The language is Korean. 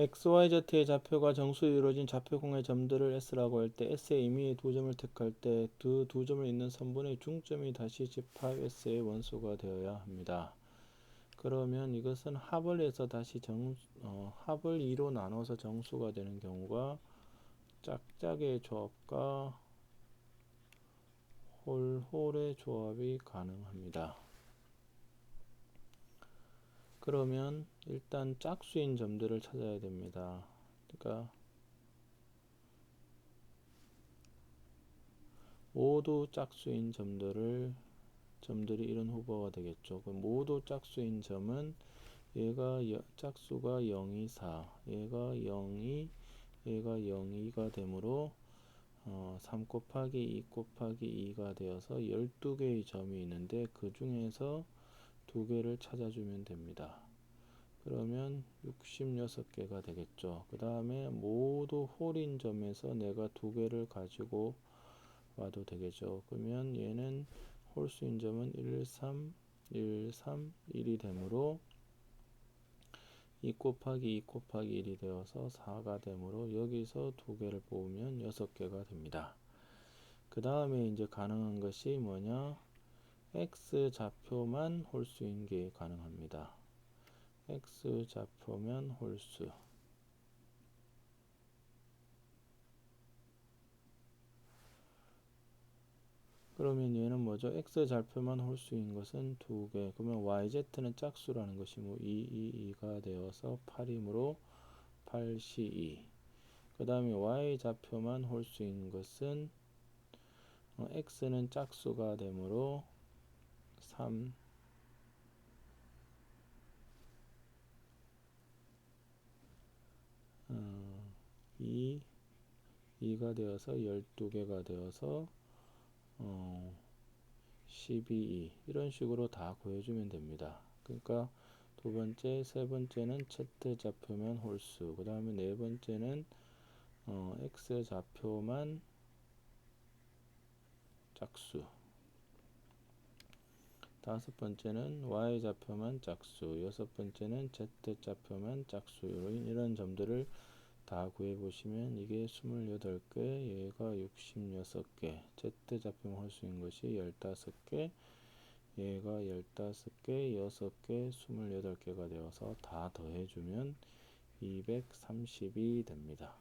XYZ의 좌표가 정수로 이루어진 좌표공의 점들을 S라고 할 때 S의 임의의 두 점을 택할 때그두 점을 잇는 선분의 중점이 다시 집합 S의 원소가 되어야 합니다. 그러면 이것은 합을 해서 다시 정, 어, 합을 2로 나눠서 정수가 되는 경우가 짝짝의 조합과 홀홀의 조합이 가능합니다. 그러면 일단 짝수인 점들을 찾아야 됩니다. 그러니까 모두 짝수인 점들을 점들이 이런 후보가 되겠죠. 그 모두 짝수인 점은 얘가 여, 짝수가 0, 2, 4, 얘가 0, 2, 얘가 0, 2가 되므로 어, 3 곱하기 2 곱하기 2가 되어서 12개의 점이 있는데 그 중에서 두 개를 찾아주면 됩니다. 그러면 66개가 되겠죠. 그 다음에 모두 홀인 점에서 내가 두 개를 가지고 와도 되겠죠. 그러면 얘는 홀수인 점은 1, 3, 1, 3, 1이 되므로 2 곱하기 2 곱하기 1이 되어서 4가 되므로 여기서 두 개를 뽑으면 6개가 됩니다. 그 다음에 이제 가능한 것이 뭐냐? X 좌표만 홀수인 게 가능합니다. x 좌표면 홀수. 그러면 얘는 뭐죠? x 좌표만 홀수인 것은 두 개. 그러면 yz는 짝수라는 것이 뭐 2, 2, 2가 되어서 8이므로 8, 2. 그 다음에 y 좌표만 홀수인 것은 어, x는 짝수가 되므로 3, 어, 2, 2가 되어서 12개가 되어서 어, 12, 이런 식으로 다 구해주면 됩니다. 그러니까 두 번째, 세 번째는 Z 좌표면 홀수, 그 다음에 네 번째는 어, X 좌표만 짝수, 다섯 번째는 Y 좌표만 짝수, 여섯 번째는 Z 좌표만 짝수, 이런, 점들을 다 구해 보시면 이게 28개, 얘가 66개, Z좌표 홀수인 것이 15개, 얘가 15개, 6개, 28개가 되어서 다 더해 주면 230이 됩니다.